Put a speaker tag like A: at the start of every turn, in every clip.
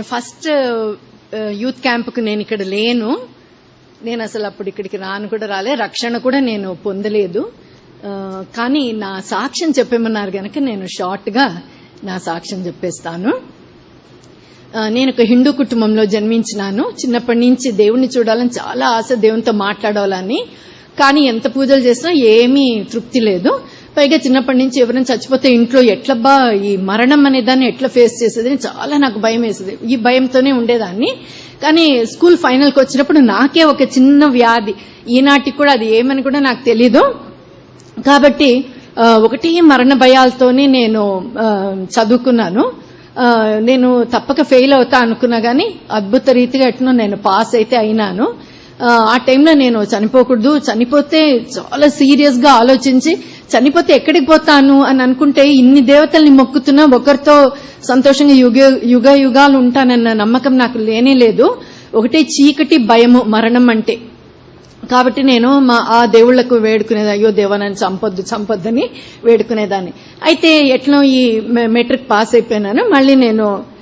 A: First youth క్యాంప్కు నేను ఇక్కడ లేను. నేను అసలు అప్పుడు ఇక్కడికి రాను కూడా రాలే. రక్షణ కూడా నేను పొందలేదు. కానీ నా సాక్ష్యం చెప్పేమన్నారు గనక నేను షార్ట్గా నా సాక్ష్యం చెప్పేస్తాను. నేను ఒక హిందూ కుటుంబంలో జన్మించినాను. చిన్నప్పటి నుంచి దేవుణ్ణి చూడాలని చాలా ఆశ దేవునితో మాట్లాడాలని. కానీ ఎంత పూజలు చేసినా ఏమీ తృప్తి లేదు. పైగా చిన్నప్పటి నుంచి ఎవరైనా చచ్చిపోతే ఇంట్లో ఎట్లబ్బా ఈ మరణం అనే దాన్ని ఎట్లా ఫేస్ చేసేది అని చాలా నాకు భయం వేసేది. ఈ భయంతోనే ఉండేదాన్ని. కానీ స్కూల్ ఫైనల్కి వచ్చినప్పుడు నాకే ఒక చిన్న వ్యాధి. ఈనాటికి కూడా అది ఏమని కూడా నాకు తెలీదు. కాబట్టి ఒకటి మరణ భయాలతోనే నేను చదువుకున్నాను. నేను తప్పక ఫెయిల్ అవుతా అనుకున్నా కానీ అద్భుత రీతిగా ఎట్నో నేను పాస్ అయితే అయినాను. ఆ, టైంలో నేను చనిపోకూడదు చనిపోతే చాలా సీరియస్గా ఆలోచించి చనిపోతే ఎక్కడికి పోతాను అని అనుకుంటే ఇన్ని దేవతల్ని మొక్కుతున్నా ఒకరితో సంతోషంగా యుగ యుగ యుగాలు ఉంటానన్న నమ్మకం నాకు లేనే లేదు. ఒకటే చీకటి భయము మరణం అంటే. కాబట్టి నేను మా ఆ దేవుళ్ళకు వేడుకునేది అయ్యో దేవా నన్ను చంపొద్దు చంపొద్దని వేడుకునేదాన్ని. అయితే ఎట్లా ఈ మె- మెట్రిక్ పాస్ అయిపోయినాను. మళ్ళీ నేను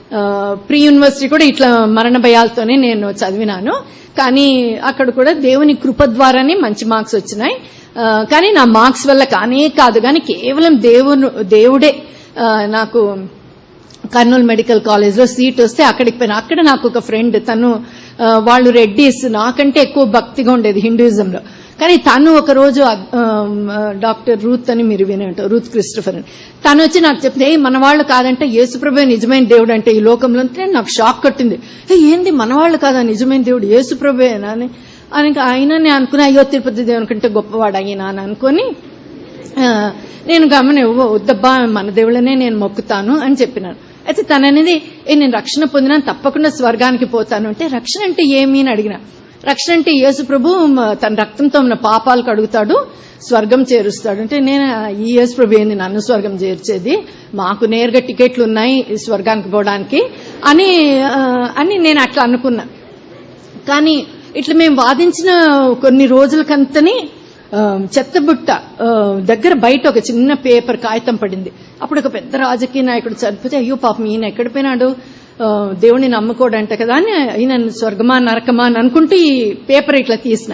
A: ప్రీ యూనివర్సిటీ కూడా ఇట్లా మరణ భయాలతోనే నేను చదివినాను. కానీ అక్కడ కూడా దేవుని కృప ద్వారానే మంచి మార్క్స్ వచ్చినాయి. కానీ నా మార్క్స్ వల్ల కానే కాదు. కానీ కేవలం దేవును దేవుడే నాకు కర్నూలు మెడికల్ కాలేజ్లో సీట్ వస్తే అక్కడికి పోయినా అక్కడ నాకు ఒక ఫ్రెండ్ తను వాళ్ళు రెడ్డిస్ నాకంటే ఎక్కువ భక్తిగా ఉండేది హిందూయిజంలో. కానీ తను ఒక రోజు డాక్టర్ రూత్ అని మీరు వినంటారు రూత్ క్రిస్టఫర్ అని. తను వచ్చి నాకు చెప్తే మన వాళ్ళు కాదంటే యేసుప్రభు నిజమైన దేవుడు అంటే ఈ లోకంలో అంటే నాకు షాక్ కట్టింది. ఏంది మన వాళ్ళు కాదా నిజమైన దేవుడు? యేసుప్రభేనా అని. అని ఆయన నేను అయ్యో తిరుపతి దేవుని కంటే గొప్పవాడు అయినా అని అనుకొని నేను గమని వద్దబ్బా మన దేవుళ్ళనే నేను మొక్కుతాను అని చెప్పినాను. అయితే తననేది ఏ నేను రక్షణ పొందినాను తప్పకుండా స్వర్గానికి పోతాను అంటే రక్షణ అంటే ఏమి? అని అడిగిన. రక్షణ అంటే యేసు ప్రభు తన రక్తంతో మన పాపాలు కడుగుతాడు స్వర్గం చేరుస్తాడు. అంటే నేను ఈ యేసు ప్రభు ఏంది? నన్ను స్వర్గం చేర్చేది. మాకు నేరుగా టికెట్లు ఉన్నాయి ఈ స్వర్గానికి పోవడానికి అని అని నేను అట్లా అనుకున్నా. కానీ ఇట్లా మేము వాదించిన కొన్ని రోజులకంతని చెత్తబుట్ట దగ్గర బయట ఒక చిన్న పేపర్ కాగితం పడింది. అప్పుడు ఒక పెద్ద రాజకీయ నాయకుడు చనిపోతే అయ్యో పాపం ఈయన ఎక్కడ పోయినాడు? దేవుణ్ణి నమ్ముకోడు నమ్ముకోడంట కదా అని ఈయన స్వర్గమా నరకమా అని అనుకుంటూ ఈ పేపర్ ఇట్లా తీసిన.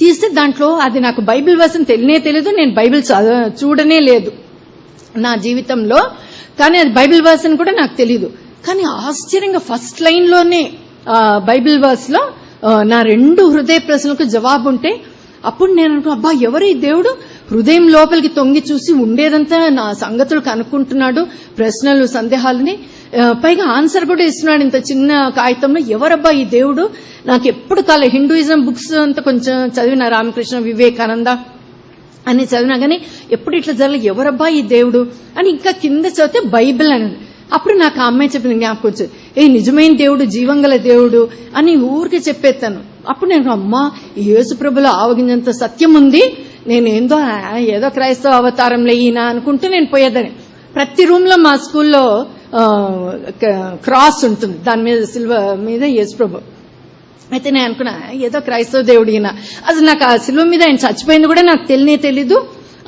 A: తీస్తే దాంట్లో అది నాకు బైబిల్ వర్షన్ తెలియనే తెలియదు నేను బైబిల్ చూడనే లేదు. నా జీవితంలో కానీ అది బైబిల్ వర్స్ అని కూడా నాకు తెలియదు కానీ ఆశ్చర్యంగా ఫస్ట్ లైన్లోనే బైబిల్ వర్స్లో నా రెండు హృదయ ప్రశ్నలకు జవాబు ఉంటే అప్పుడు నేను అనుకున్నా అబ్బా ఎవరు ఈ దేవుడు? హృదయం లోపలికి తొంగి చూసి ఉండేదంతా నా సంగతులు కనుక్కుంటున్నాడు ప్రశ్నలు సందేహాలని. పైగా ఆన్సర్ కూడా ఇస్తున్నాడు ఇంత చిన్న కాగితంలో. ఎవరబ్బా ఈ దేవుడు? నాకు ఎప్పుడు కాలే. హిందూయిజం బుక్స్ అంతా కొంచెం చదివిన రామకృష్ణ వివేకానంద అని చదివినా కానీ ఎప్పుడు ఇట్లా జరగలేదు ఎవరబ్బా ఈ దేవుడు? అని ఇంకా కింద చదివితే బైబిల్ అని అప్పుడు నాకు ఆ అమ్మాయి చెప్పిన జ్ఞాపకం వచ్చింది. ఏ నిజమైన దేవుడు జీవంగల దేవుడు అని ఊరికే చెప్పేస్తాను అప్పుడు నేను అమ్మా ఈ యేసుప్రభులో ఆవగింజంత సత్యం ఉంది. నేను ఏందో ఏదో క్రైస్తవ అవతారంలో ఈయన అనుకుంటూ నేను పోయేదాన్ని. ప్రతి రూమ్లో మా స్కూల్లో క్రాస్ ఉంటుంది. దాని మీద సిల్వ మీద యేసుప్రభు అయితే నేను అనుకున్నా ఏదో క్రైస్తవ దేవుడినా అది నాకు ఆ సిల్వ మీద ఆయన చచ్చిపోయింది కూడా నాకు తెలియనే తెలీదు.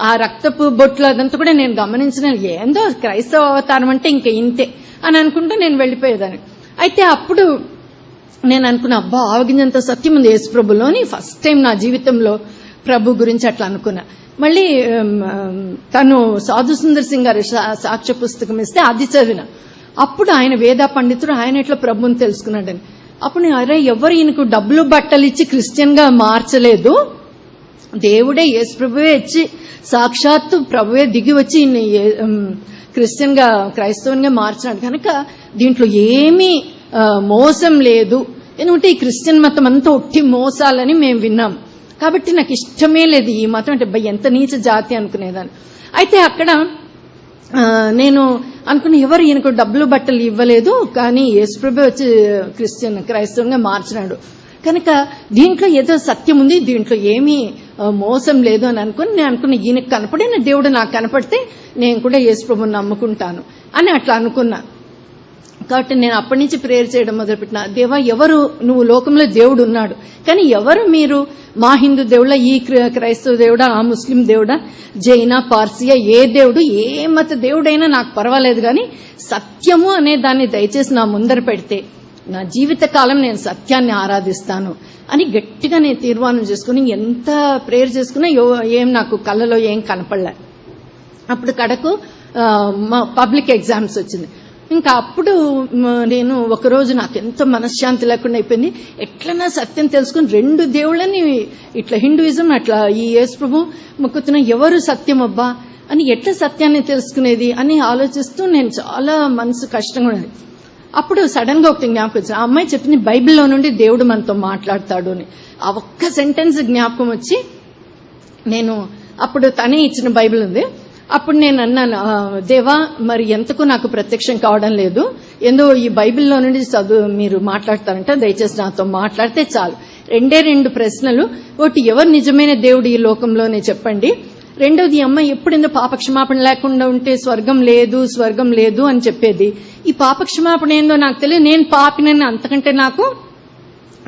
A: ఆ రక్తపు బొట్లు అదంతా కూడా నేను గమనించిన ఏందో క్రైస్తవ అవతారం అంటే ఇంకా ఇంతే అని అనుకుంటూ నేను వెళ్ళిపోయేదాన్ని. అయితే అప్పుడు నేను అనుకున్నా అబ్బా ఆవగింజంత సత్యం ఉంది యేసు ఫస్ట్ టైం నా జీవితంలో ప్రభు గురించి అట్లా అనుకున్నా. మళ్ళీ తను సాధు సుందర్ సింగ్ గారి సా- సాక్ష్య పుస్తకం ఇస్తే అది చదివిన. అప్పుడు ఆయన వేద పండితుడు ఆయన ఎట్లా ప్రభుని తెలుసుకున్నాడని. అప్పుడు నేను అరే ఎవరు ఈయనకు డబ్బులు బట్టలు ఇచ్చి క్రిస్టియన్గా మార్చలేదు? దేవుడే యేసు ప్రభువే ఇచ్చి సాక్షాత్తు ప్రభువే దిగి వచ్చి ఈయన్ని ఏ- క్రిస్టియన్గా క్రైస్తవునిగా మార్చినాడు. కనుక దీంట్లో ఏమీ మోసం లేదు. ఎందుకంటే ఈ క్రిస్టియన్ మతం అంతా ఒట్టి మోసాలని మేము విన్నాం. కాబట్టి నాకు ఇష్టమే లేదు ఈ మతం అంటే ఎంత నీచ జాతి అనుకునేదాన్ని. అయితే అక్కడ నేను అనుకున్న ఎవరు ఈయనకు డబ్బులు బట్టలు ఇవ్వలేదు కానీ యేసుప్రభు వచ్చి క్రిస్టియన్ క్రైస్తవంగా మార్చినాడు. కనుక దీంట్లో ఏదో సత్యం ఉంది దీంట్లో ఏమీ మోసం లేదు అని అనుకుని నేను అనుకున్న ఈయనకు కనపడిన దేవుడు నాకు కనపడితే నేను కూడా యేసుప్రభుని నమ్ముకుంటాను అని అట్లా అనుకున్నా. కాబట్టి నేను అప్పటి నుంచి ప్రేయర్ చేయడం మొదలుపెట్టిన దేవా ఎవరు? నువ్వు లోకంలో దేవుడు ఉన్నాడు. కానీ ఎవరు మీరు? మా హిందూ దేవుడా ఈ క్ర- క్రైస్తవ దేవుడా ఆ ముస్లిం దేవుడా జైన పార్సియా ఏ దేవుడు ఏ మత దేవుడైనా నాకు పర్వాలేదు కానీ సత్యము అనే దాన్ని దయచేసి నా ముందర పెడితే నా జీవితకాలం నేను సత్యాన్ని ఆరాధిస్తాను అని గట్టిగా నేను తీర్మానం చేసుకుని ఎంత ప్రేయర్ చేసుకున్నా యో- ఏం నాకు కళ్ళలో ఏం కనపడలే. అప్పుడు కడకు మా పబ్లిక్ ఎగ్జామ్స్ వచ్చింది. ఇంకా అప్పుడు నేను ఒకరోజు నాకు ఎంతో మనశ్శాంతి లేకుండా అయిపోయింది. ఎట్లన్నా సత్యం తెలుసుకుని రెండు దేవుళ్ళని ఇట్లా హిందూయిజం అట్లా ఈ యేసు ప్రభు మొక్కుతున్న ఎవరు సత్యం అబ్బా? అని ఎట్లా సత్యాన్ని తెలుసుకునేది అని ఆలోచిస్తూ నేను చాలా మనసు కష్టంగా ఉన్నది. అప్పుడు సడన్గా ఒకటి జ్ఞాపకం వచ్చింది. ఆ అమ్మాయి చెప్పింది బైబిల్లో నుండి దేవుడు మనతో మాట్లాడతాడు అని. ఆ ఒక్క సెంటెన్స్ జ్ఞాపకం వచ్చి నేను అప్పుడు తనే ఇచ్చిన బైబిల్ ఉంది. అప్పుడు నేను అన్నాను దేవా మరి ఎంతకు నాకు ప్రత్యక్షం కావడం లేదు? ఏందో ఈ బైబిల్లో నుండి చదువు మీరు మాట్లాడతారంట దయచేసి నాతో మాట్లాడితే చాలు. రెండే రెండు ప్రశ్నలు. ఒకటి ఎవరు నిజమైన దేవుడు ఈ లోకంలోనే చెప్పండి. రెండోది అమ్మ అమ్మాయి ఎప్పుడెందో పాపక్షమాపణ లేకుండా ఉంటే స్వర్గం లేదు స్వర్గం లేదు అని చెప్పేది. ఈ పాపక్షమాపణ ఏందో నాకు తెలియదు. నేను పాపినని అంతకంటే నాకు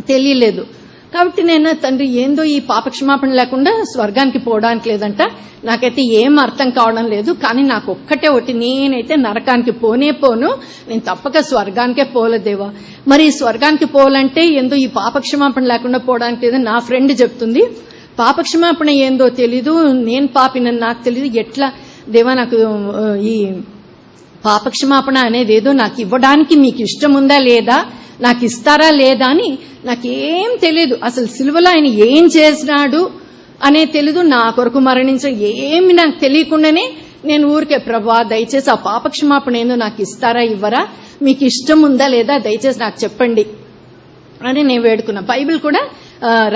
A: తెలియలేదు. కాబట్టి నేను తండ్రి ఏందో ఈ పాపక్షమాపణ లేకుండా స్వర్గానికి పోవడానికి లేదంట. నాకైతే ఏం అర్థం కావడం లేదు కానీ నాకు ఒక్కటే ఒకటి నేనైతే నరకానికి పోనే పోను నేను తప్పక స్వర్గానికే పోలేదేవా మరి ఈ స్వర్గానికి పోవాలంటే ఏందో ఈ పాపక్షమాపణ లేకుండా పోవడానికి లేదని నా ఫ్రెండ్ చెప్తుంది. పాపక్షమాపణ ఏందో తెలీదు నేను పాపినని నాకు తెలీదు. ఎట్లా? దేవా నాకు ఈ పాపక్షమాపణ అనేది ఏదో నాకు ఇవ్వడానికి మీకు ఇష్టం ఉందా లేదా? నాకు ఇస్తారా లేదా అని నాకేం తెలియదు అసలు సిలువలో ఆయన ఏం చేసినాడు అనే తెలీదు. నా కొరకు మరణించ ఏమి నాకు తెలియకుండానే నేను ఊరికే ప్రభా దయచేసి ఆ పాపక్షమాపణ ఏందో నాకు ఇస్తారా ఇవ్వరా? మీకు ఇష్టం ఉందా లేదా? దయచేసి నాకు చెప్పండి అని నేను వేడుకున్నా. బైబిల్ కూడా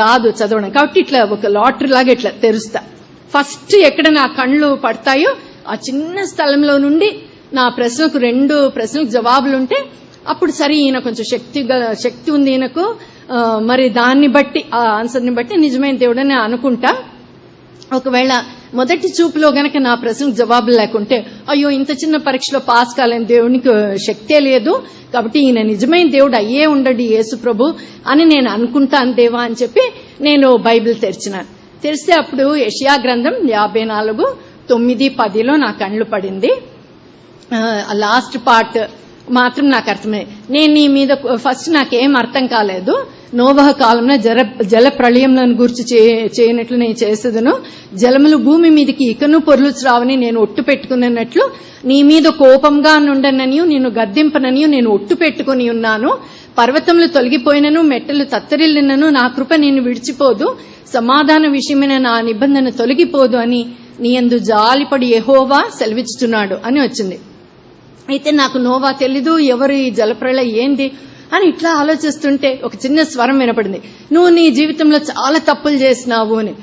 A: రాదు చదవడం కాబట్టి ఇట్లా ఒక లాటరీ లాగా ఇట్లా తెరుస్తా. ఫస్ట్ ఎక్కడ నా కళ్ళు పడతాయో ఆ చిన్న స్థలంలో నుండి నా ప్రశ్నకు రెండు ప్రశ్నలకు జవాబులుంటే అప్పుడు సరే ఈయన కొంచెం శక్తి గల- శక్తి ఉంది ఈయనకు. మరి దాన్ని బట్టి ఆ ఆన్సర్ని బట్టి నిజమైన దేవుడని అనుకుంటా. ఒకవేళ మొదటి చూపులో గనక నా ప్రశ్నకు జవాబులు లేకుంటే అయ్యో ఇంత చిన్న పరీక్షలో పాస్ కాలేని దేవునికి శక్తే లేదు. కాబట్టి ఈయన నిజమైన దేవుడు అయ్యే ఉండడు యేసు ప్రభు అని నేను అనుకుంటాను దేవా అని చెప్పి నేను బైబిల్ తెరిచిన. తెరిస్తే అప్పుడు యషియా గ్రంథం యాభై నాలుగు తొమ్మిది పదిలో నా కళ్ళు పడింది. లాస్ట్ పార్ట్ మాత్రం నాకు అర్థమే. నేను నీ మీద ఫస్ట్ నాకేం అర్థం కాలేదు. నోవహ కాలంలో జల జల ప్రళయంలను గురించి చే- చేయనట్లు నేను చేసేదను. జలములు భూమి మీదకి ఇకను పొర్లుచురావని నేను ఒట్టు పెట్టుకున్నట్లు నీ మీద కోపంగా నుండననియు నేను గద్దింపననియు నేను ఒట్టు పెట్టుకుని ఉన్నాను. పర్వతములు తొలగిపోయినను మెట్టలు తత్తరిల్లినను నా కృప నేను విడిచిపోదు. సమాధాన విషయమైన నా నిబంధన తొలగిపోదు అని నీ యందు జాలిపడి ఎహోవా సెలవిచ్చుతున్నాడు అని వచ్చింది. అయితే నాకు నోవా తెలీదు ఎవరు ఈ జలప్రళయ ఏంది అని ఇట్లా ఆలోచిస్తుంటే ఒక చిన్న స్వరం వినపడింది. నువ్వు నీ జీవితంలో చాలా తప్పులు చేసినావు అని.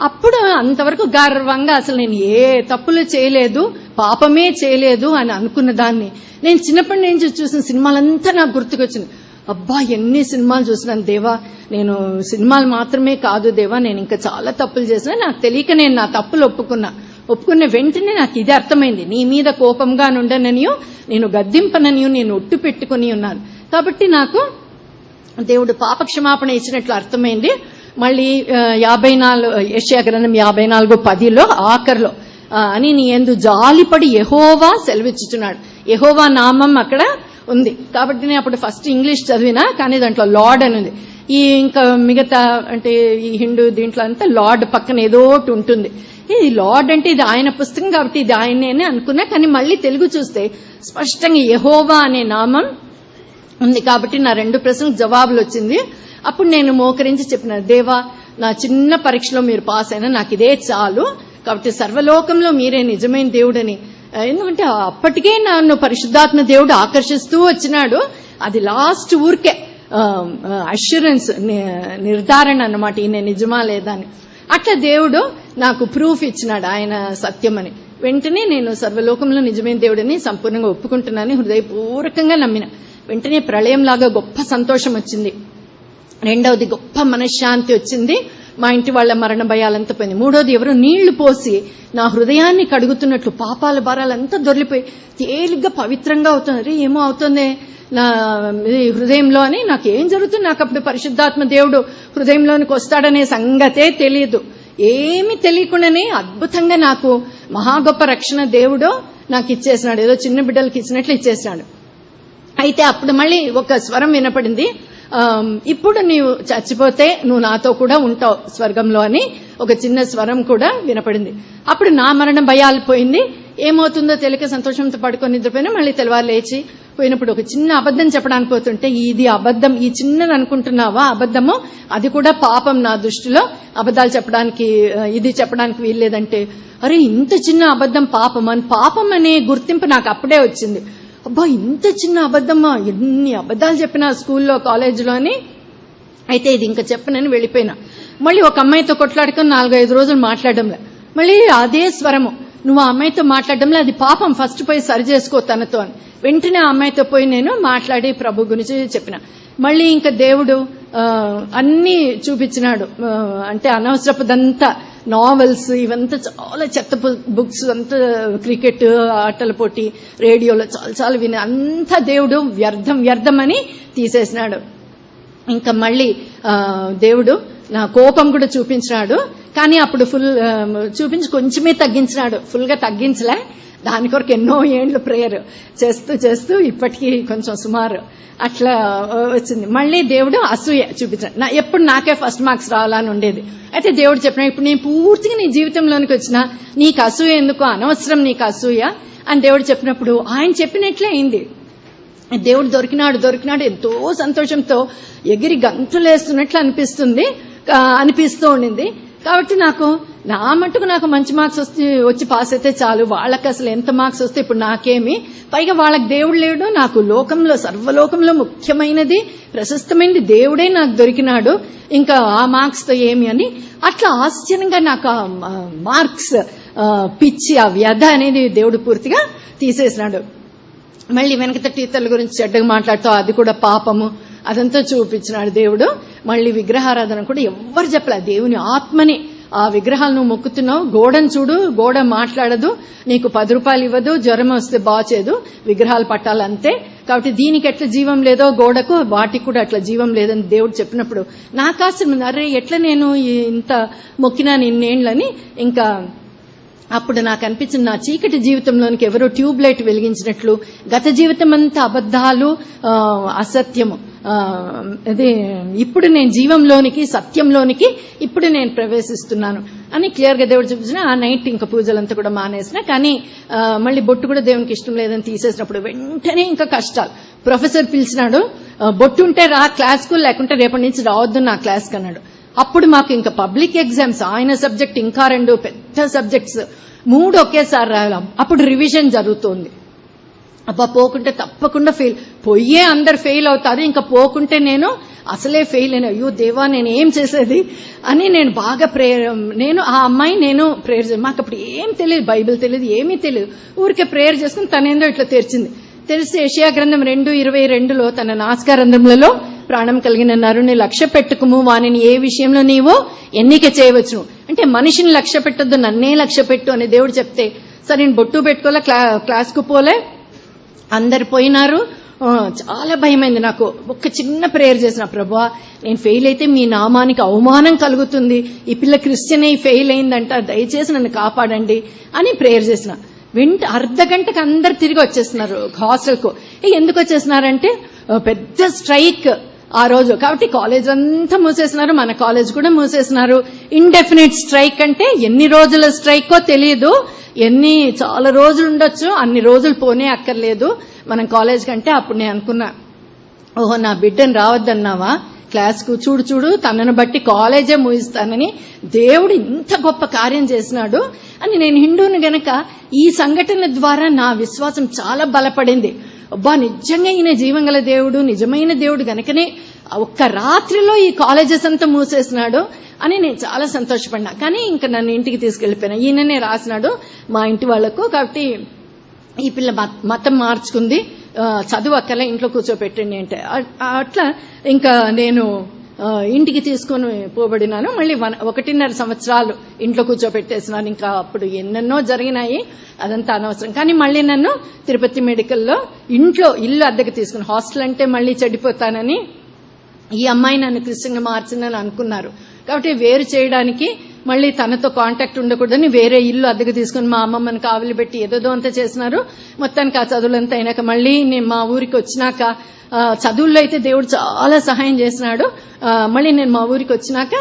A: అప్పుడు అంతవరకు గర్వంగా అసలు నేను ఏ తప్పులు చేయలేదు పాపమే చేయలేదు అని అనుకున్న దాన్ని. నేను చిన్నప్పటి నుంచి చూసిన సినిమాలంతా నాకు గుర్తుకొచ్చింది. అబ్బా ఎన్ని సినిమాలు చూసినాను దేవా. నేను సినిమాలు మాత్రమే కాదు దేవా నేను ఇంకా చాలా తప్పులు చేసిన నాకు తెలియక నేను నా తప్పులు ఒప్పుకున్నా. ఒప్పుకున్న వెంటనే నాకు ఇది అర్థమైంది. నీ మీద కోపంగా నుండననియో నేను గద్దింపననియో నేను ఒట్టు పెట్టుకుని ఉన్నాను. కాబట్టి నాకు దేవుడు పాపక్షమాపణ ఇచ్చినట్లు అర్థమైంది. మళ్ళీ యాభై నాలుగు యెషయా గ్రంథం యాభై నాలుగు పదిలో ఆఖరిలో అని నీ ఎందు జాలిపడి ఎహోవా సెలవిచ్చుచున్నాడు. ఎహోవా నామం అక్కడ ఉంది. కాబట్టి నేను అప్పుడు ఫస్ట్ ఇంగ్లీష్ చదివినా కానీ దాంట్లో లార్డ్ అని ఉంది. ఈ ఇంకా మిగతా అంటే ఈ హిందూ దీంట్లో అంతా లార్డ్ పక్కన ఏదో ఒకటి ఉంటుంది. ఇది లార్డ్ అంటే ఇది ఆయన పుస్తకం కాబట్టి ఇది ఆయనే అని అనుకున్నా కానీ మళ్ళీ తెలుగు చూస్తే స్పష్టంగా యహోవా అనే నామం ఉంది కాబట్టి నా రెండు ప్రశ్నలకు జవాబులు వచ్చింది. అప్పుడు నేను మోకరించి చెప్పిన దేవా నా చిన్న పరీక్షలో మీరు పాస్ అయినా నాకు ఇదే చాలు. కాబట్టి సర్వలోకంలో మీరే నిజమైన దేవుడని. ఎందుకంటే అప్పటికే నన్ను పరిశుద్ధాత్మ దేవుడు ఆకర్షిస్తూ వచ్చినాడు. అది లాస్ట్ ఊరికే. Um, uh, అష్యూరెన్స్ నిర్ధారణ అన్నమాట ఈయన నిజమా లేదా అని. అట్లా దేవుడు నాకు ప్రూఫ్ ఇచ్చినాడు ఆయన సత్యమని. వెంటనే నేను సర్వలోకంలో నిజమైన దేవుడని సంపూర్ణంగా ఒప్పుకుంటున్నాను హృదయపూర్వకంగా నమ్మిన. వెంటనే ప్రళయంలాగా గొప్ప సంతోషం వచ్చింది. రెండవది గొప్ప మనశ్శాంతి వచ్చింది. మా ఇంటి వాళ్ళ మరణ భయాలంతా పోయింది. మూడోది ఎవరు నీళ్ళు పోసి నా హృదయాన్ని కడుగుతున్నట్లు పాపాల భారాలంతా దొరికిపోయి తేలిగ్గా పవిత్రంగా అవుతుంది. అరే ఏమో అవుతుంది? నా ఈ హృదయంలో అని నాకు ఏం జరుగుతుంది? నాకు అప్పుడు పరిశుద్ధాత్మ దేవుడు హృదయంలోనికి వస్తాడనే సంగతే తెలియదు ఏమి తెలియకుండానే అద్భుతంగా నాకు మహా గొప్ప రక్షణ దేవుడు నాకు ఇచ్చేసినాడు. ఏదో చిన్న బిడ్డలకి ఇచ్చినట్లు ఇచ్చేసినాడు. అయితే అప్పుడు మళ్ళీ ఒక స్వరం వినపడింది. ఇప్పుడు నీవు చచ్చిపోతే నువ్వు నాతో కూడా ఉంటావు స్వర్గంలో అని ఒక చిన్న స్వరం కూడా వినపడింది. అప్పుడు నా మరణం భయాలు పోయింది. ఏమవుతుందో తెలియక సంతోషంతో పడుకొని నిద్రపోయినా మళ్ళీ తెల్లవారు లేచి పోయినప్పుడు ఒక చిన్న అబద్ధం చెప్పడానికి పోతుంటే ఇది అబద్ధం ఈ చిన్నది అనుకుంటున్నావా? అబద్ధము? అది కూడా పాపం నా దృష్టిలో. అబద్ధాలు చెప్పడానికి ఇది చెప్పడానికి వీల్లేదంటే అరే ఇంత చిన్న అబద్ధం పాపం అని పాపం అనే గుర్తింపు నాకు అప్పుడే వచ్చింది. అబ్బా ఇంత చిన్న అబద్ధమా? ఎన్ని అబద్ధాలు చెప్పినా స్కూల్లో కాలేజీలో అని అయితే ఇది ఇంకా చెప్పనని వెళ్ళిపోయినా. మళ్ళీ ఒక అమ్మాయితో కొట్లాడుకొని నాలుగైదు రోజులు మాట్లాడడంలే. మళ్ళీ అదే స్వరము. నువ్వు ఆ అమ్మాయితో మాట్లాడడంలో అది పాపం. ఫస్ట్ పోయి సరి చేసుకో తనతో అని. వెంటనే ఆ అమ్మాయితో పోయి నేను మాట్లాడి ప్రభు గురించి చెప్పిన. మళ్ళీ ఇంకా దేవుడు అన్ని చూపించినాడు. అంటే అనవసరపుదంతా నావెల్స్ ఇవంతా చాలా చెత్త బుక్స్ అంతా క్రికెట్ ఆటల పోటీ రేడియోలో చాలా చాలా విని అంతా దేవుడు వ్యర్థం వ్యర్థం అని తీసేసినాడు. ఇంకా మళ్ళీ దేవుడు నా కోపం కూడా చూపించినాడు. కానీ అప్పుడు ఫుల్ um, చూపించి కొంచెమే తగ్గించినాడు. ఫుల్గా తగ్గించలే. దాని కొరకు ఎన్నో ఏండ్లు ప్రేయర్ చేస్తూ చేస్తూ ఇప్పటికీ కొంచెం సుమారు అట్లా uh, వచ్చింది. మళ్ళీ దేవుడు అసూయ చూపించాడు. నా ఎప్పుడు నాకే ఫస్ట్ మార్క్స్ రావాలని ఉండేది. అయితే దేవుడు చెప్పిన ఇప్పుడు నేను పూర్తిగా నీ జీవితంలోనికి వచ్చిన నీకు అసూయ ఎందుకు? అనవసరం నీకు అసూయ. అని దేవుడు చెప్పినప్పుడు ఆయన చెప్పినట్లే అయింది. దేవుడు దొరికినాడు దొరికినాడు ఎంతో సంతోషంతో ఎగిరి గంతులేస్తున్నట్లు అనిపిస్తుంది అనిపిస్తూ ఉండింది. కాబట్టి నాకు నా మటుకు నాకు మంచి మార్క్స్ వస్తే వచ్చి పాస్ అయితే చాలు. వాళ్ళకి అసలు ఎంత మార్క్స్ వస్తే ఇప్పుడు నాకేమి? పైగా వాళ్ళకి దేవుడు లేడు. నాకు లోకంలో సర్వలోకంలో ముఖ్యమైనది ప్రశస్తమైనది దేవుడే నాకు దొరికినాడు. ఇంకా ఆ మార్క్స్తో ఏమి అని? అట్లా ఆశ్చర్యంగా నాకు ఆ మార్క్స్ పిచ్చి ఆ వ్యధ అనేది దేవుడు పూర్తిగా తీసేసినాడు. మళ్ళీ వెనకత టీతల గురించి చెడ్డగా మాట్లాడుతూ అది కూడా పాపము. అదంతా చూపించినాడు దేవుడు. మళ్ళీ విగ్రహారాధన కూడా ఎవ్వరు చెప్పలే. దేవుని ఆత్మని ఆ విగ్రహాలు నువ్వు మొక్కుతున్నావు. గోడను చూడు గోడ మాట్లాడదు. నీకు పది రూపాయలు ఇవ్వదు జ్వరం వస్తే బాచేదు. విగ్రహాలు పట్టాలంతే కాబట్టి దీనికి ఎట్లా జీవం లేదో గోడకు వాటికి కూడా అట్లా జీవం లేదని దేవుడు చెప్పినప్పుడు నాకు ఆశ్చర్యం. అరే ఎట్లా నేను ఇంత మొక్కినా నిన్నేండ్లని? ఇంకా అప్పుడు నాకు అనిపించింది నా చీకటి జీవితంలోనికి ఎవరో ట్యూబ్ లైట్ వెలిగించినట్లు గత జీవితం అంతా అబద్ధాలు అసత్యము. అదే ఇప్పుడు నేను జీవంలోనికి సత్యంలోనికి ఇప్పుడు నేను ప్రవేశిస్తున్నాను. అని క్లియర్గా దేవుడు చూపించిన ఆ నైట్ ఇంకా పూజలంతా కూడా మానేసిన. కానీ మళ్ళీ బొట్టు కూడా దేవునికి ఇష్టం లేదని తీసేసినప్పుడు వెంటనే ఇంకా కష్టాలు. ప్రొఫెసర్ పిలిచినాడు బొట్టు ఉంటే రా క్లాస్కు లేకుంటే రేపటి నుంచి రావద్దు నా క్లాస్కి అన్నాడు. అప్పుడు మాకు ఇంకా పబ్లిక్ ఎగ్జామ్స్ ఆయన సబ్జెక్ట్ ఇంకా రెండు పెద్ద సబ్జెక్ట్స్ మూడు ఒకేసారి రాయలాం అప్పుడు రివిజన్ జరుగుతోంది. అబ్బా పోకుంటే తప్పకుండా ఫెయిల్ పోయే అందరు ఫెయిల్ అవుతారు. ఇంకా పోకుంటే నేను అసలే ఫెయిల్ అయిన అయ్యో దేవా నేను ఏం చేసేది అని నేను బాగా ప్రేయర్ నేను ఆ అమ్మాయి నేను ప్రేయర్ చే- మాకు అప్పుడు ఏం తెలియదు బైబిల్ తెలియదు ఏమీ తెలియదు. ఊరికే ప్రేయర్ చేసుకుని తనేందో ఇట్లా తెరిచింది. తెలిసి ఏషియా గ్రంథం రెండు ఇరవై రెండులో తన నాస్కారంధములలో ప్రాణం కలిగిన నరుని లక్ష్య పెట్టుకుము వానిని ఏ విషయంలో నీవు ఎన్నిక చేయవచ్చును? అంటే మనిషిని లక్ష్య పెట్టొద్దు నన్నే లక్ష్య పెట్టు అని దేవుడు చెప్తే సరే నేను బొట్టు పెట్టుకోలే క్లా క్లాస్కు పోలే? అందరు పోయినారు. చాలా భయమైంది నాకు. ఒక్క చిన్న ప్రేయర్ చేసిన ప్రభా నేను ఫెయిల్ అయితే మీ నామానికి అవమానం కలుగుతుంది. ఈ పిల్ల క్రిస్టియన్ అయి ఫెయిల్ అయిందంట దయచేసి నన్ను కాపాడండి అని ప్రేయర్ చేసిన. వింట అర్ధ గంటకు అందరు తిరిగి వచ్చేస్తున్నారు హాస్టల్కు. ఎందుకు వచ్చేసినారంటే పెద్ద స్ట్రైక్ ఆ రోజు. కాబట్టి కాలేజ్ అంతా మూసేసినారు మన కాలేజ్ కూడా మూసేసినారు. ఇండెఫినెట్ స్ట్రైక్ అంటే ఎన్ని రోజుల స్ట్రైకో తెలియదు ఎన్ని చాలా రోజులు ఉండొచ్చు అన్ని రోజులు పోనే అక్కర్లేదు. మనం కాలేజ్ కంటే అప్పుడు నేను అనుకున్నా. ఓహో నా బిడ్డను రావద్దన్నావా? క్లాస్కు చూడు చూడు తనను బట్టి కాలేజే ముగిస్తానని దేవుడు ఇంత గొప్ప కార్యం చేసినాడు అని నేను హిందూని గనక ఈ సంఘటన ద్వారా నా విశ్వాసం చాలా బలపడింది. అబ్బా నిజంగా ఈయన జీవంగల దేవుడు నిజమైన దేవుడు గనకనే ఒక్క రాత్రిలో ఈ కాలేజెస్ అంతా మూసేసినాడు అని నేను చాలా సంతోషపడినా. కానీ ఇంకా నన్ను ఇంటికి తీసుకెళ్ళిపోయినా ఈయననే రాసినాడు మా ఇంటి వాళ్ళకు కాబట్టి ఈ పిల్ల మత- మతం మార్చుకుంది. చదువు అక్కలే ఇంట్లో కూర్చోపెట్టండి అంటే. అట్లా ఇంకా నేను ఇంటికి తీసుకొని పోబడినాను. మళ్ళీ వన్- ఒకటిన్నర సంవత్సరాలు ఇంట్లో కూర్చోపెట్టేసినాను ఇంకా అప్పుడు ఎన్నెన్నో జరిగినాయి. అదంతా అనవసరం. కానీ మళ్ళీ నన్ను తిరుపతి మెడికల్లో ఇంట్లో ఇల్లు అద్దెకి తీసుకుని హాస్టల్ అంటే మళ్ళీ చెడిపోతానని ఈ అమ్మాయి నన్ను క్రిస్టియన్గా మార్చిందని అనుకున్నారు. కాబట్టి వేరు చేయడానికి మళ్ళీ తనతో కాంటాక్ట్ ఉండకూడదని వేరే ఇల్లు అద్దెకు తీసుకుని మా అమ్మమ్మని కావలి పెట్టి ఏదేదో అంతా చేసినారు. మొత్తానికి ఆ చదువులంతా అయినాక మళ్ళీ నేను మా ఊరికి వచ్చినాక చదువుల్లో అయితే దేవుడు చాలా సహాయం చేసినాడు మళ్ళీ నేను మా ఊరికి వచ్చినాక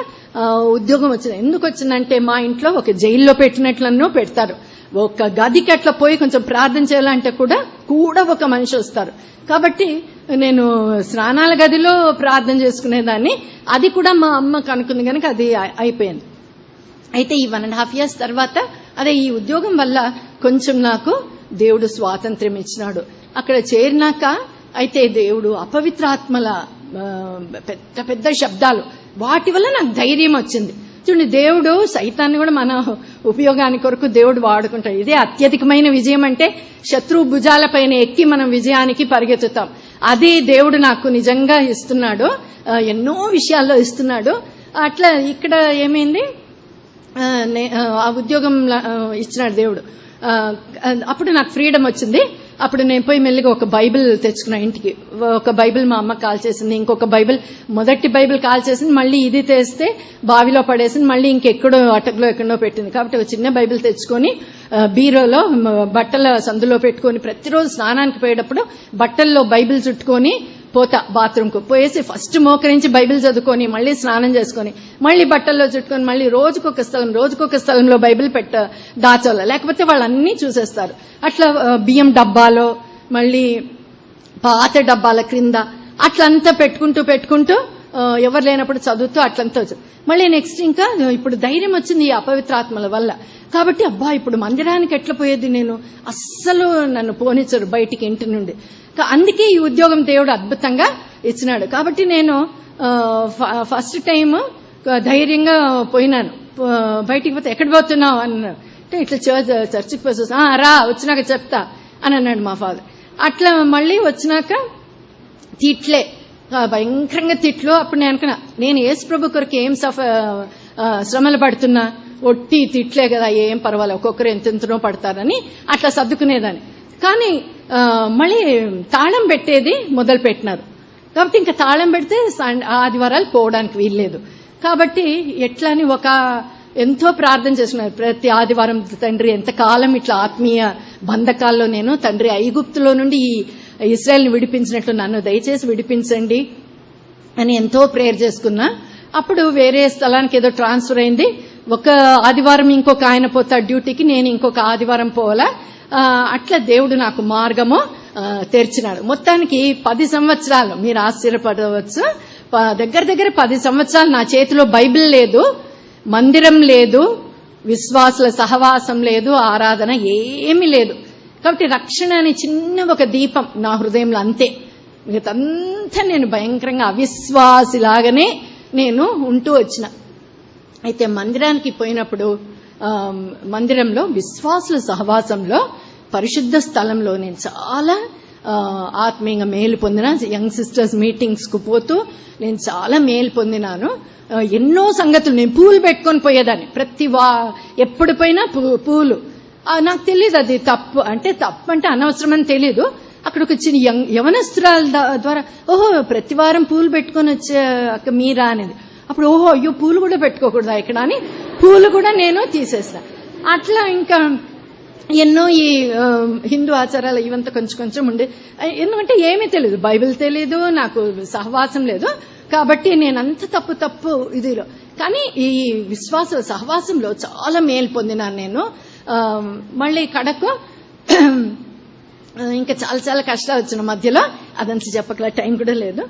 A: ఉద్యోగం వచ్చింది. ఎందుకు వచ్చిందంటే మా ఇంట్లో ఒక జైల్లో పెట్టినట్లన్నో పెడతారు. ఒక గదికి అట్లా పోయి కొంచెం ప్రార్థన చేయాలంటే కూడా కూడా ఒక మనిషి వస్తారు. కాబట్టి నేను స్నానాల గదిలో ప్రార్థన చేసుకునేదాన్ని. అది కూడా మా అమ్మ కనుక్కుంది కనుక అది అయిపోయింది. అయితే ఈ వన్ అండ్ హాఫ్ ఇయర్స్ తర్వాత అదే ఈ ఉద్యోగం వల్ల కొంచెం నాకు దేవుడు స్వాతంత్ర్యం ఇచ్చినాడు. అక్కడ చేరినాక అయితే దేవుడు అపవిత్రాత్మల పెద్ద పెద్ద శబ్దాలు. వాటి వల్ల నాకు ధైర్యం వచ్చింది. చూడండి దేవుడు సైతాన్ని కూడా మన ఉపయోగానికి కొరకు దేవుడు వాడుకుంటాడు. ఇదే అత్యధికమైన విజయం అంటే శత్రు భుజాలపైన ఎక్కి మనం విజయానికి పరిగెత్తుతాం. అది దేవుడు నాకు నిజంగా ఇస్తున్నాడు ఎన్నో విషయాల్లో ఇస్తున్నాడు. అట్లా ఇక్కడ ఏమైంది? ఆ, నే- ఆ, ఉద్యోగం ఇచ్చినాడు దేవుడు. అప్పుడు నాకు ఫ్రీడమ్ వచ్చింది. అప్పుడు నేను పోయి మెల్లిగా ఒక బైబిల్ తెచ్చుకున్నా ఇంటికి. ఒక బైబిల్ మా అమ్మ కాల్ చేసింది ఇంకొక బైబిల్ మొదటి బైబిల్ కాల్ చేసింది మళ్ళీ ఇది తెస్తే బావిలో పడేసింది మళ్ళీ ఇంకెక్కడో అటకలో ఎక్కడో పెట్టింది. కాబట్టి ఒక చిన్న బైబిల్ తెచ్చుకొని బీరోలో బట్టల సందులో పెట్టుకొని ప్రతిరోజు స్నానానికి పోయేటప్పుడు బట్టల్లో బైబిల్ చుట్టుకొని పోతా బాత్రూమ్కు. పోయేసి ఫస్ట్ మోకరించి బైబిల్ చదువుకొని మళ్ళీ స్నానం చేసుకొని మళ్ళీ బట్టల్లో చుట్టుకొని మళ్ళీ రోజుకొక స్థలం రోజుకొక స్థలంలో బైబిల్ పెట్ట దాచోల లేకపోతే వాళ్ళన్నీ చూసేస్తారు. అట్లా బియ్యం డబ్బాలో మళ్ళీ పాత డబ్బాల క్రింద అట్లంతా పెట్టుకుంటూ పెట్టుకుంటూ ఎవరు లేనప్పుడు చదువుతూ అట్లంతా వచ్చింది మళ్ళీ నెక్స్ట్ ఇంకా ఇప్పుడు ధైర్యం వచ్చింది ఈ అపవిత్రాత్మల వల్ల. కాబట్టి అబ్బా ఇప్పుడు మందిరానికి ఎట్లా పోయేది నేను? అస్సలు నన్ను పోనిచ్చరు బయటికి ఇంటి నుండి. అందుకే ఈ ఉద్యోగం దేవుడు అద్భుతంగా ఇచ్చినాడు. కాబట్టి నేను ఫ- ఫస్ట్ టైం ధైర్యంగా పోయినాను. బయటికి పోతే ఎక్కడ పోతున్నావు అన్నాడు. అంటే ఇట్లా చర్చికి పోయి చూసా, రా వచ్చినాక చెప్తా అని అన్నాడు మా ఫాదర్. అట్లా మళ్ళీ వచ్చినాక తిట్లే. భయంకరంగా తిట్లు. అప్పుడు నేను అనుకున్నా నేను ఏసు ప్రభు కొరకు ఏం సఫ శ్రమలు పడుతున్నా? ఒట్టి తిట్లే కదా ఏం పర్వాలేదు. ఒక్కొక్కరు ఎంతెంతనో పడతారని అట్లా సర్దుకునేదాన్ని. కానీ మళ్ళీ తాళం పెట్టేది మొదలు పెట్టినారు. కాబట్టి ఇంకా తాళం పెడితే ఆదివారాలు పోవడానికి వీల్లేదు. కాబట్టి ఎట్లా అని ఒక ఎంతో ప్రార్థన చేస్తున్నారు. ప్రతి ఆదివారం తండ్రి ఎంతకాలం ఇట్లా ఆత్మీయ బంధకాల్లో నేను తండ్రి ఐగుప్తులో నుండి ఈ ఇస్రాయల్ని విడిపించినట్లు నన్ను దయచేసి విడిపించండి అని ఎంతో ప్రేయర్ చేసుకున్నా. అప్పుడు వేరే స్థలానికి ఏదో ట్రాన్స్ఫర్ అయింది. ఒక ఆదివారం ఇంకొక ఆయన పోతా డ్యూటీకి నేను ఇంకొక ఆదివారం పోవాలా? అట్లా దేవుడు నాకు మార్గము తెరిచినాడు. మొత్తానికి పది సంవత్సరాలు మీరు ఆశ్చర్యపడవచ్చు. దగ్గర దగ్గర పది సంవత్సరాలు నా చేతిలో బైబిల్ లేదు మందిరం లేదు విశ్వాసుల సహవాసం లేదు ఆరాధన ఏమీ లేదు. కాబట్టి రక్షణ అనే చిన్న ఒక దీపం నా హృదయంలో అంతే. మిగతంతా నేను భయంకరంగా అవిశ్వాసిలాగానే నేను ఉంటూ వచ్చిన. అయితే మందిరానికి పోయినప్పుడు మందిరంలో విశ్వాసుల సహవాసంలో పరిశుద్ధ స్థలంలో నేను చాలా ఆత్మీయంగా మేలు పొందిన యంగ్ సిస్టర్స్ మీటింగ్స్కు పోతూ నేను చాలా మేలు పొందినాను. ఎన్నో సంగతులు నేను పూలు పెట్టుకొని పోయేదాన్ని. ప్రతి వా ఎప్పుడు పోయినా పూ- పూలు. నాకు తెలియదు అది తప్పు. అంటే తప్పు అంటే అనవసరమని తెలియదు అక్కడ ఒక చిన్న యంగ్ యవనస్తురాల ద్వారా ఓహో ప్రతి వారం పూలు పెట్టుకొని వచ్చే అక్క మీరా అనేది. అప్పుడు ఓహో అయ్యో పూలు కూడా పెట్టుకోకూడదా ఇక్కడ అని పూలు కూడా నేను తీసేసా అట్లా ఇంకా ఎన్నో ఈ హిందూ ఆచారాలు ఇవంతా కొంచెం కొంచెం ఉండే. ఎందుకంటే ఏమీ తెలియదు బైబిల్ తెలియదు నాకు సహవాసం లేదు. కాబట్టి నేను అంత తప్పు తప్పు ఇదిలో. కానీ ఈ విశ్వాస సహవాసంలో చాలా మేలు పొందినాను నేను. మళ్ళీ కడకు ఇంకా చాలా చాలా కష్టాలు వచ్చిన మధ్యలో అదంతా చెప్పకలా టైం కూడా లేదు.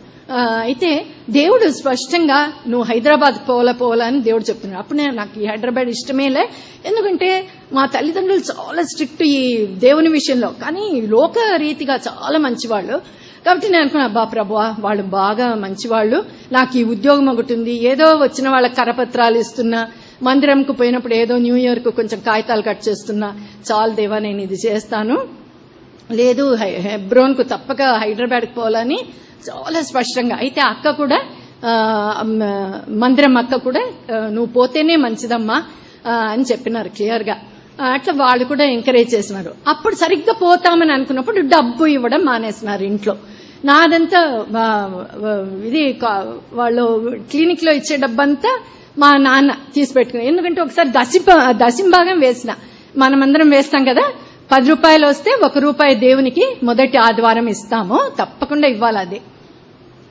A: అయితే దేవుడు స్పష్టంగా నువ్వు హైదరాబాద్ పోవాలా పోవాలా అని దేవుడు చెప్తున్నాడు. అప్పుడు నేను నాకు ఈ హైదరాబాద్ ఇష్టమేలే. ఎందుకంటే మా తల్లిదండ్రులు చాలా స్ట్రిక్ట్ ఈ దేవుని విషయంలో. కానీ లోక రీతిగా చాలా మంచివాళ్ళు. కాబట్టి నేను అనుకున్నా బా ప్రభా వాళ్ళు బాగా మంచివాళ్ళు. నాకు ఈ ఉద్యోగం ఒకటి ఉంది. ఏదో వచ్చిన వాళ్ళకి కరపత్రాలు ఇస్తున్నా. మందిరంకు పోయినప్పుడు ఏదో న్యూ ఇయర్కు కొంచెం కాగితాలు కట్ చేస్తున్నా. చాలు దేవా నేను ఇది చేస్తాను. లేదు హై- హెబ్రోన్కు తప్పక హైదరాబాద్కి పోవాలని చాలా స్పష్టంగా అయితే అక్క కూడా మందిరం అక్క కూడా నువ్వు పోతేనే మంచిదమ్మా అని చెప్పినారు క్లియర్గా. ఆ, అట్లా వాళ్ళు కూడా ఎంకరేజ్ చేసినారు. అప్పుడు సరిగ్గా పోతామని అనుకున్నప్పుడు డబ్బు ఇవ్వడం మానేసినారు ఇంట్లో. నాదంతా ఇది కా- వాళ్ళు క్లినిక్లో ఇచ్చే డబ్బంతా మా నాన్న తీసి ఎందుకంటే ఒకసారి దశి భాగం వేసిన మనమందరం వేస్తాం కదా పది రూపాయలు వస్తే ఒక రూపాయి దేవునికి మొదటి ఆదివారం ఇస్తాము. తప్పకుండా ఇవ్వాలి అది.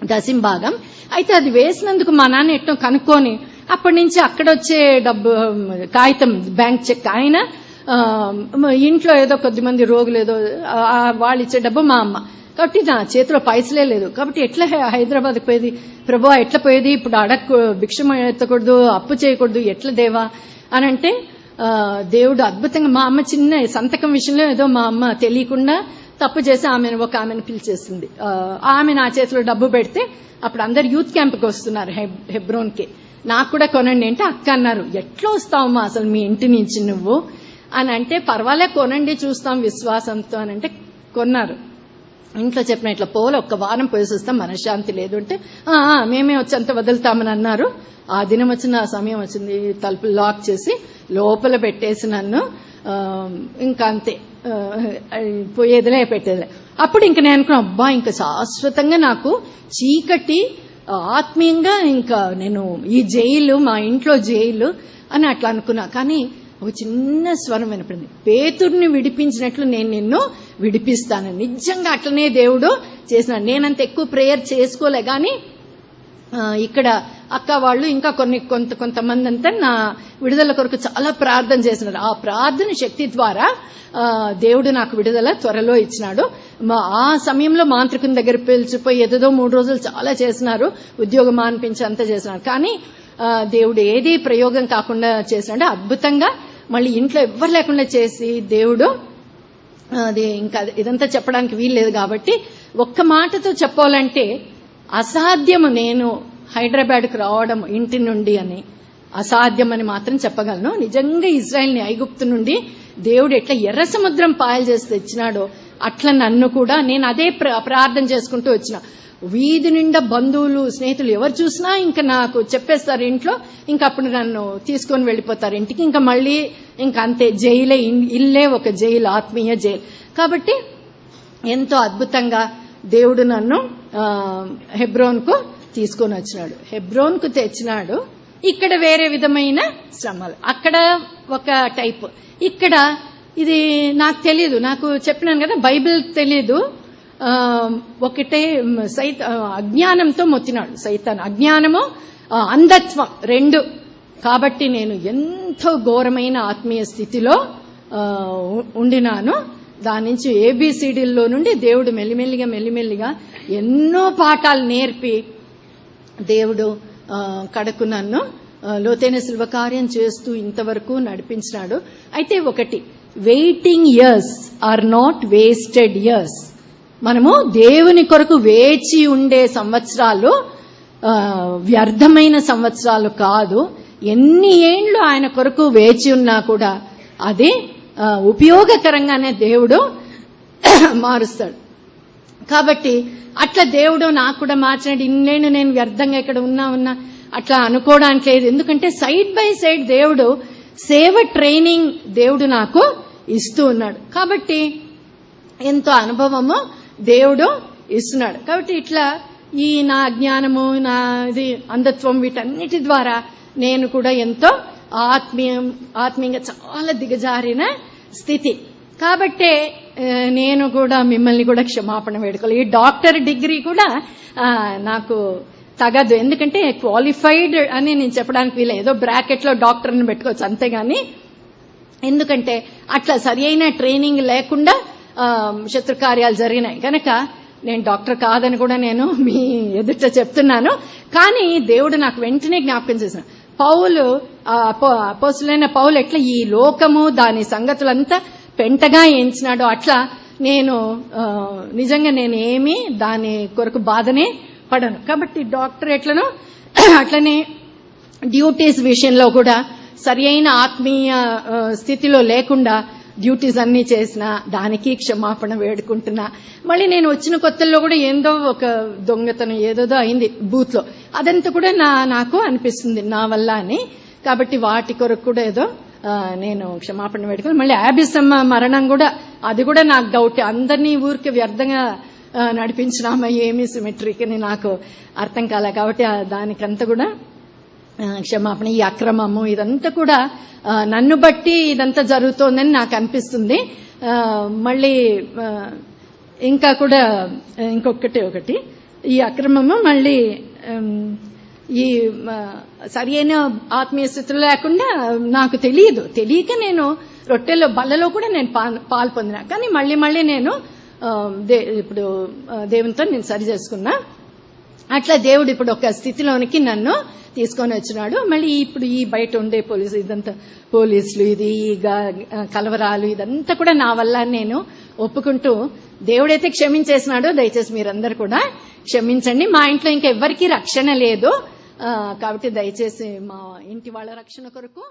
A: దశంభాగం అయితే అది వేసినందుకు మా నాన్న ఎట్టో కనుక్కొని అప్పటి నుంచి అక్కడ వచ్చే డబ్బు కాగితం బ్యాంక్ చెక్ ఆయన ఇంట్లో ఏదో కొద్దిమంది రోగులు ఏదో వాళ్ళు ఇచ్చే డబ్బు మా అమ్మ. కాబట్టి నా చేతిలో పైసలే లేదు. కాబట్టి ఎట్లా హై- హైదరాబాద్కి పోయేది? ప్రభు ఎట్లా పోయేది? ఇప్పుడు అడక్కు భిక్షమ ఎత్తకూడదు అప్పు చేయకూడదు ఎట్లా దేవా? అని అంటే దేవుడు అద్భుతంగా మా అమ్మ చిన్న సంతకం విషయంలో ఏదో మా అమ్మ తెలియకుండా తప్పు చేసి ఆమెను ఒక ఆమెను పిలిచేసింది. ఆమె నా చేతిలో డబ్బు పెడితే అప్పుడు అందరు యూత్ క్యాంప్కి వస్తున్నారు హెబ్ హెబ్రోన్కి. నాకు కూడా కొనండి అంటే అక్క అన్నారు ఎట్లా వస్తావమ్మా అసలు మీ ఇంటి నుంచి నువ్వు? అని అంటే పర్వాలే కొనండి చూస్తాం విశ్వాసంతో అని అంటే కొన్నారు. ఇంట్లో చెప్పిన ఇట్లా పోలే ఒక్క వారం పోసేస్తాం మనశ్శాంతి లేదు అంటే "ఆ, మేమే వచ్చి అంత వదులుతామని అన్నారు. ఆ దినం వచ్చింది ఆ సమయం వచ్చింది తలుపులు లాక్ చేసి లోపల పెట్టేసి నన్ను ఇంకా అంతే. పోయేదిలే పెట్టేదిలే. అప్పుడు ఇంక నేను అనుకున్నా అబ్బా ఇంకా శాశ్వతంగా నాకు చీకటి ఆత్మీయంగా ఇంకా నేను ఈ జైలు మా ఇంట్లో జైలు అని అట్లా అనుకున్నా. కానీ ఒక చిన్న స్వరం వినపడింది. పేతుర్ని విడిపించినట్లు నేను నిన్ను విడిపిస్తాను. నిజంగా అట్లనే దేవుడు చేసినాడు. నేనంత ఎక్కువ ప్రేయర్ చేసుకోలే కానీ ఇక్కడ అక్క వాళ్ళు ఇంకా కొన్ని కొంత కొంతమంది అంతా నా విడుదల కొరకు చాలా ప్రార్థన చేసినారు ఆ ప్రార్థన శక్తి ద్వారా దేవుడు నాకు విడుదల త్వరలో ఇచ్చినాడు. మా ఆ సమయంలో మాంత్రికుని దగ్గర పిలిచిపోయి ఏదేదో మూడు రోజులు చాలా చేసినారు ఉద్యోగం అనిపించి అంతా చేసినారు కానీ దేవుడు ఏది ప్రయోగం కాకుండా చేసినాడు. అద్భుతంగా మళ్ళీ ఇంట్లో ఎవ్వరు లేకుండా చేసి దేవుడు అది ఇంకా ఇదంతా చెప్పడానికి వీల్లేదు కాబట్టి ఒక్క మాటతో చెప్పాలంటే అసాధ్యము నేను హైదరాబాద్కు రావడం ఇంటి నుండి అని అసాధ్యమని మాత్రం చెప్పగలను. నిజంగా ఇజ్రాయెల్ని ఐగుప్తు నుండి దేవుడు ఎట్లా ఎర్ర సముద్రం పాయలు చేసి తెచ్చినాడో అట్లా నన్ను కూడా నేను అదే ప్ర- ప్రార్థన చేసుకుంటూ వచ్చిన. వీధి నిండా బంధువులు స్నేహితులు ఎవరు చూసినా ఇంకా నాకు చెప్పేస్తారు ఇంట్లో. ఇంకా అప్పుడు నన్ను తీసుకొని వెళ్ళిపోతారు ఇంటికి. ఇంకా మళ్ళీ ఇంకా అంతే జైలే ఇల్లే ఒక జైలు ఆత్మీయ జైలు. కాబట్టి ఎంతో అద్భుతంగా దేవుడు నన్ను హెబ్రోన్కు తీసుకొని వచ్చినాడు. హెబ్రోన్కు తెచ్చినాడు. ఇక్కడ వేరే విధమైన శ్రమలు. అక్కడ ఒక టైప్. ఇక్కడ ఇది నాకు తెలియదు నాకు చెప్పినాను కదా బైబిల్ తెలియదు ఒకటే సైత అజ్ఞానంతో మొత్తినాడు. సైతాన్ అజ్ఞానము అంధత్వం రెండు. కాబట్టి నేను ఎంతో ఘోరమైన ఆత్మీయ స్థితిలో ఉండినాను. దాని నుంచి ఏబిసిడీల్లో నుండి దేవుడు మెల్లిమెల్లిగా మెల్లిమెల్లిగా ఎన్నో పాఠాలు నేర్పి దేవుడు కడకు నన్ను లోతైన శిల్వకార్యం చేస్తూ ఇంతవరకు నడిపించినాడు. అయితే ఒకటి waiting years are not wasted years మనము దేవుని కొరకు వేచి ఉండే సంవత్సరాలు వ్యర్థమైన సంవత్సరాలు కాదు. ఎన్ని ఏండ్లు ఆయన కొరకు వేచి ఉన్నా కూడా అది ఉపయోగకరంగానే దేవుడు మారుస్తాడు. కాబట్టి అట్లా దేవుడు నాకు కూడా మార్చినట్టు ఇన్నేళ్ళు నేను వ్యర్థంగా ఇక్కడ ఉన్నా ఉన్నా అట్లా అనుకోవడానికి లేదు. ఎందుకంటే సైడ్ బై సైడ్ దేవుడు సేవ ట్రైనింగ్ దేవుడు నాకు ఇస్తూ ఉన్నాడు. కాబట్టి ఎంతో అనుభవము దేవుడు ఇస్తున్నాడు. కాబట్టి ఇట్లా ఈ నా జ్ఞానము నా ఇది అంధత్వం వీటన్నిటి ద్వారా నేను కూడా ఎంతో ఆత్మీయం ఆత్మీయంగా చాలా దిగజారిన స్థితి. కాబట్టే నేను కూడా మిమ్మల్ని కూడా క్షమాపణ వేడుకోవాలి. ఈ డాక్టర్ డిగ్రీ కూడా నాకు తగదు. ఎందుకంటే క్వాలిఫైడ్ అని నేను చెప్పడానికి వీలు ఏదో బ్రాకెట్లో డాక్టర్ని పెట్టుకోవచ్చు అంతేగాని ఎందుకంటే అట్లా సరి అయిన ట్రైనింగ్ లేకుండా శత్రుకార్యాలు జరిగినాయి. కనుక నేను డాక్టర్ కాదని కూడా నేను మీ ఎదుట చెప్తున్నాను. కానీ దేవుడు నాకు వెంటనే జ్ఞాపకం చేసిన పౌలు అపోసులైన పౌలు ఎట్లా ఈ లోకము దాని సంగతులంతా పెంటగా ఎంచినాడో అట్లా నేను నిజంగా నేను ఏమి దాని కొరకు బాధనే పడను. కాబట్టి డాక్టర్ ఎట్లనో అట్లనే డ్యూటీస్ విషయంలో కూడా సరి అయిన ఆత్మీయ స్థితిలో లేకుండా డ్యూటీస్ అన్ని చేసిన దానికి క్షమాపణ వేడుకుంటున్నా. మళ్ళీ నేను వచ్చిన కొత్తల్లో కూడా ఏందో ఒక దొంగతనం ఏదోదో అయింది బూత్లో అదంతా కూడా నా నాకు అనిపిస్తుంది నా వల్ల అని. కాబట్టి వాటి కొరకు కూడా ఏదో నేను క్షమాపణ వేడుకుని మళ్ళీ యాబిసమ్మ మరణం కూడా అది కూడా నాకు డౌట్ అందరినీ ఊరికి వ్యర్థంగా నడిపించినామా ఏమి సిమెట్రిక్ అని నాకు అర్థం కాలే. కాబట్టి దానికంతా కూడా క్షమాపణ ఈ అక్రమము ఇదంతా కూడా నన్ను బట్టి ఇదంతా జరుగుతోందని నాకు అనిపిస్తుంది. మళ్ళీ ఇంకా కూడా ఇంకొకటి ఒకటి. ఈ అక్రమము మళ్ళీ ఈ సరి అయిన ఆత్మీయ స్థితిలో లేకుండా నాకు తెలియదు. తెలియక నేను రొట్టెలో బల్లలో కూడా నేను పాల్పొందిన పాలు పొందిన. కానీ మళ్ళీ మళ్ళీ నేను దే- ఇప్పుడు దేవునితో నేను సరి చేసుకున్నా. అట్లా దేవుడు ఇప్పుడు ఒక స్థితిలోనికి నన్ను తీసుకొని వచ్చినాడు. మళ్ళీ ఇప్పుడు ఈ బయట ఉండే పోలీసు ఇదంతా పోలీసులు ఇది ఈ కలవరాలు ఇదంతా కూడా నా వల్ల నేను ఒప్పుకుంటూ దేవుడైతే క్షమించేసినాడో. దయచేసి మీరందరూ కూడా క్షమించండి. మా ఇంట్లో ఇంకెవ్వరికీ రక్షణ లేదు. కాబట్టి దయచేసి మా ఇంటి వాళ్ళ రక్షణ కొరకు